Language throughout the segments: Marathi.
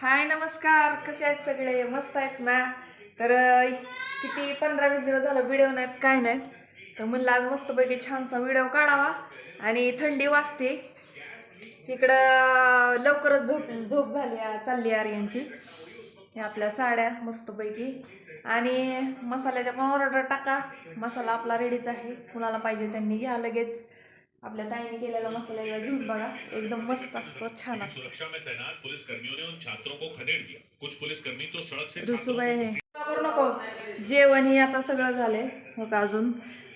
हाय नमस्कार. कसे आहेत सगळे? मस्त आहेत ना? तर किती पंधरा वीस दिवस झालं व्हिडिओ नाहीत काय नाहीत. तर म्हणलं आज मस्तपैकी छानसा व्हिडिओ काढावा आणि थंडी वाजते. इकडं लवकरच झोप झोप झाली चालली आर्यांची यांची. आपल्या साड्या मस्तपैकी. आणि मसाल्याच्या पण ऑर्डर टाका. मसाला आपला रेडीच आहे. कुणाला पाहिजे त्यांनी घ्या लगेच. आपल्या ताईने केलेला मसाला एकदा घेऊन बघा. एकदम मस्त असतो छान असतो. सुरक्षा करू नको. जेवण ही आता सगळं झालंय. मग अजून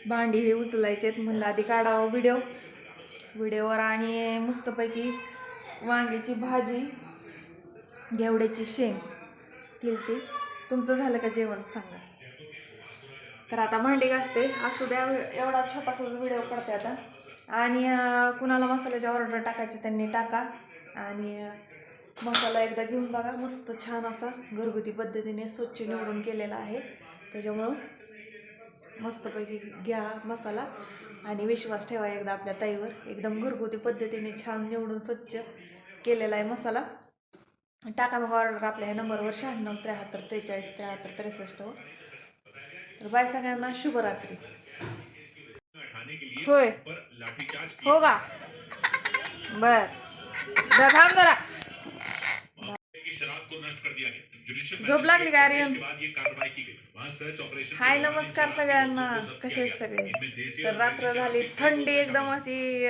भांडी हे उचलायचेत म्हणलं आधी काढावं व्हिडिओ व्हिडिओवर आणि मस्तपैकी वांग्याची भाजी घेवड्याची शेंग केलती तुमचं झालं का जेवण? सांगा. तर आता भांडी घासते. असू द्या एवढा छोटासा व्हिडिओ करते आता. आणि कुणाला मसाल्याची ऑर्डर टाकायची त्यांनी टाका. आणि मसाला एकदा घेऊन बघा. मस्त छान असा घरगुती पद्धतीने स्वच्छ निवडून केलेला आहे. त्याच्यामुळं मस्तपैकी घ्या मसाला आणि विश्वास ठेवा एकदा आपल्या ताईवर. एकदम घरगुती पद्धतीने छान निवडून स्वच्छ केलेला आहे मसाला. टाका मग ऑर्डर. आपल्या या नंबरवर शहाण्णव त्र्याहत्तर त्रेचाळीस त्र्याहत्तर त्रेसष्टवर तर बाय सगळ्यांना. शुभरात्री. होय. पर हो का? बर. थांब जरा. झोप लागली का के हाय नमस्कार सगळ्यांना. कसे। सगळे? तर रात्र झाली थंडी एकदम अशी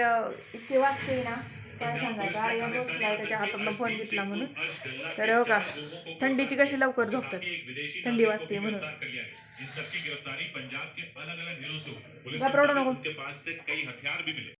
इतकी वाजते ना. काय सांगायचं? आर्यन बसलाय त्याच्या हातातनं फोन घेतला म्हणून. तर हो का थंडीची कशी लवकर झोपतात? थंडी वाजते म्हणून. गिरफ्तार कर लिया गया इन सबकी गिरफ्तारी पंजाब के अलग अलग जिलों से हुई पुलिस घबरावू ने नको.